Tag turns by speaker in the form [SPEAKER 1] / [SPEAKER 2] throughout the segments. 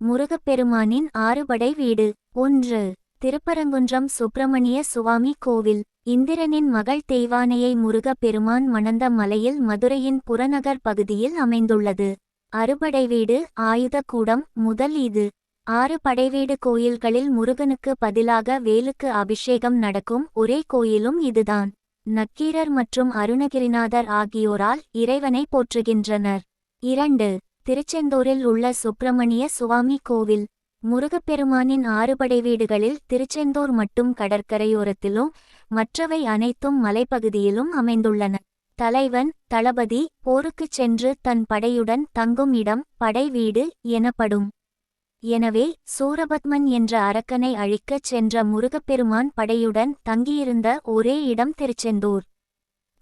[SPEAKER 1] முருகப்பெருமானின் ஆறுபடை வீடு. ஒன்று திருப்பரங்குன்றம் சுப்பிரமணிய சுவாமி கோவில். இந்திரனின் மகள் தெய்வானையை முருகப் பெருமான் மணந்த மலையில் மதுரையின் புறநகர் பகுதியில் அமைந்துள்ளது. அறுபடை வீடு ஆயுதக்கூடம் முதல் இது. ஆறு படைவீடு கோயில்களில் முருகனுக்கு பதிலாக வேலுக்கு அபிஷேகம் நடக்கும் ஒரே கோயிலும் இதுதான். நக்கீரர் மற்றும் அருணகிரிநாதர் ஆகியோரால் இறைவனை போற்றுகின்றனர். இரண்டு திருச்செந்தூரில் உள்ள சுப்பிரமணிய சுவாமி கோவில் முருகப்பெருமானின் ஆறுபடை வீடுகளில் திருச்செந்தூர் மட்டும் கடற்கரையோரத்திலும் மற்றவை அனைத்தும் மலைப்பகுதியிலும் அமைந்துள்ளன. தலைவன் தளபதி போருக்குச் சென்று தன் படையுடன் தங்கும் இடம் படை வீடு எனப்படும். எனவே சூரபத்மன் என்ற அரக்கனை அழிக்கச் சென்ற முருகப்பெருமான் படையுடன் தங்கியிருந்த ஒரே இடம் திருச்செந்தூர்.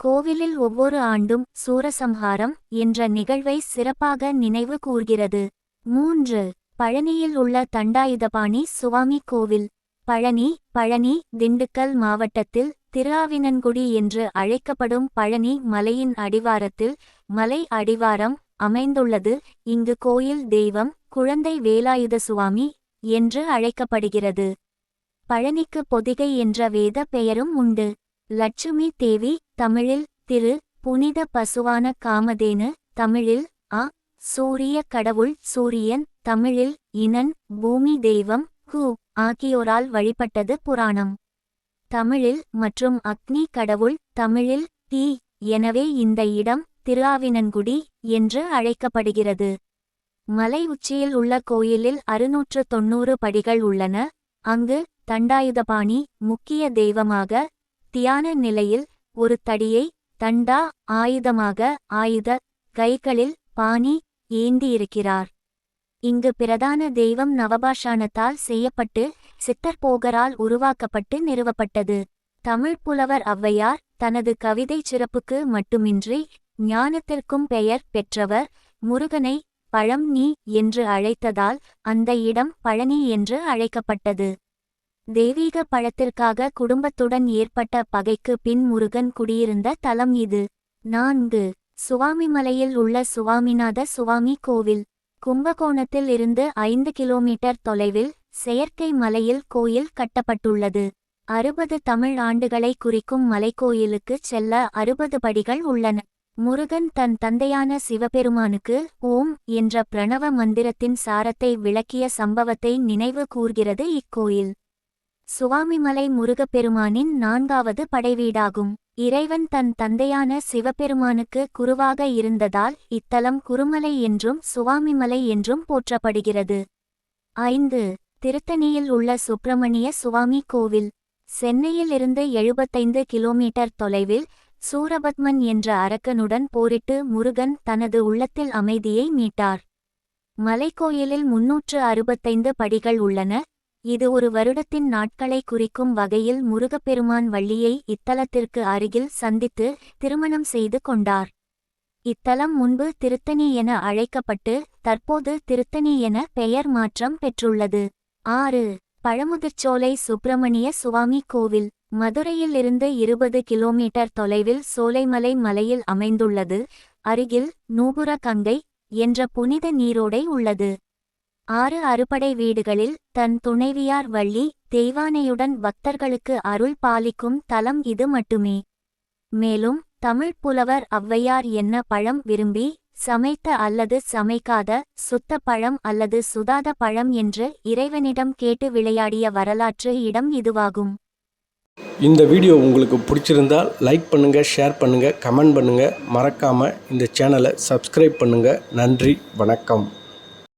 [SPEAKER 1] கோவிலில் ஒவ்வொரு ஆண்டும் சூரசம்ஹாரம் என்ற நிகழ்வை சிறப்பாக நினைவு கூர்கிறது. மூன்று. பழனியில் உள்ள தண்டாயுதபாணி சுவாமி கோவில். பழனி பழனி திண்டுக்கல் மாவட்டத்தில் திருஆவினன்குடி என்று அழைக்கப்படும் பழனி மலையின் அடிவாரத்தில் மலை அடிவாரம் அமைந்துள்ளது. இங்கு கோயில் தெய்வம் குழந்தை வேலாயுத சுவாமி என்று அழைக்கப்படுகிறது. பழனிக்கு பொதிகை என்ற வேத பெயரும் உண்டு. லட்சுமி தேவி தமிழில் திரு புனித பசுவான காமதேனு தமிழில் அ சூரிய கடவுள் சூரியன் தமிழில் இனன் பூமி தெய்வம் கு ஆகியோரால் வழிபட்டது புராணம். தமிழில் மற்றும் அக்னி கடவுள் தமிழில் தீ எனவே இந்த இடம் திருஆவினன்குடி என்று அழைக்கப்படுகிறது. மலை உச்சியில் உள்ள கோயிலில் அறுநூற்று தொன்னூறு படிகள் உள்ளன. அங்கு தண்டாயுதபாணி முக்கிய தெய்வமாக தியான நிலையில் ஒரு தடியை தண்டா ஆயுதமாக ஆயுத கைகளில் பாணி ஏந்தியிருக்கிறார். இங்கு பிரதான தெய்வம் நவபாஷானத்தால் செய்யப்பட்டு சித்தர்போகரால் உருவாக்கப்பட்டு நிறுவப்பட்டது. தமிழ் புலவர் ஔவையார் தனது கவிதை சிறப்புக்கு மட்டுமின்றி ஞானத்திற்கும் பெயர் பெற்றவர் முருகனை பழம் நீ என்று அழைத்ததால் அந்த இடம் பழனி என்று அழைக்கப்பட்டது. தெய்வீக பழத்திற்காக குடும்பத்துடன் ஏற்பட்ட பகைக்கு பின் முருகன் குடியிருந்த தலம் இது. நான்கு. சுவாமிமலையில் உள்ள சுவாமிநாத சுவாமி கோவில். கும்பகோணத்தில் இருந்து ஐந்து கிலோமீட்டர் தொலைவில் செயற்கை மலையில் கோயில் கட்டப்பட்டுள்ளது. அறுபது தமிழ் ஆண்டுகளை குறிக்கும் மலைக்கோயிலுக்குச் செல்ல அறுபது படிகள் உள்ளன. முருகன் தன் தந்தையான சிவபெருமானுக்கு ஓம் என்ற பிரணவ மந்திரத்தின் சாரத்தை விளக்கிய சம்பவத்தை நினைவு கூர்கிறது இக்கோயில். சுவாமிமலை முருகப்பெருமானின் நான்காவது படைவீடாகும். இறைவன் தன் தந்தையான சிவபெருமானுக்கு குருவாக இருந்ததால் இத்தலம் குருமலை என்றும் சுவாமிமலை என்றும் போற்றப்படுகிறது. ஐந்து. திருத்தணியில் உள்ள சுப்பிரமணிய சுவாமி கோவில். சென்னையில் இருந்து எழுபத்தைந்து கிலோமீட்டர் தொலைவில் சூரபத்மன் என்ற அரக்கனுடன் போரிட்டு முருகன் தனது உள்ளத்தில் அமைதியை மீட்டார். மலைக்கோயிலில் முன்னூற்று அறுபத்தைந்து படிகள் உள்ளன. இது ஒரு வருடத்தின் நாட்களை குறிக்கும் வகையில் முருகப்பெருமான் வள்ளியை இத்தலத்திற்கு அருகில் சந்தித்து திருமணம் செய்து கொண்டார். இத்தலம் முன்பு திருத்தணி என அழைக்கப்பட்டு தற்போது திருத்தணி என பெயர் மாற்றம் பெற்றுள்ளது. ஆறு. பழமுதிர்ச்சோலை சுப்பிரமணிய சுவாமி கோவில் மதுரையிலிருந்து இருபது கிலோமீட்டர் தொலைவில் சோலைமலை மலையில் அமைந்துள்ளது. அருகில் நூபுர கங்கை என்ற புனித நீரோடை உள்ளது. ஆறு அறுபடை வீடுகளில் தன் துணைவியார் வள்ளி தெய்வானையுடன் பக்தர்களுக்கு அருள் பாலிக்கும் தலம் இது மட்டுமே. மேலும் தமிழ் புலவர் ஔவையார் என்ன பழம் விரும்பி சமைத்த அல்லது சமைக்காத சுத்த பழம் அல்லது சுதாத பழம் என்று இறைவனிடம் கேட்டு விளையாடிய வரலாற்று இடம் இதுவாகும்.
[SPEAKER 2] இந்த வீடியோ உங்களுக்கு பிடிச்சிருந்தால் லைக் பண்ணுங்கள் ஷேர் பண்ணுங்கள் கமெண்ட் பண்ணுங்கள் மறக்காமல் இந்த சேனலை சப்ஸ்கிரைப் பண்ணுங்கள் நன்றி வணக்கம்.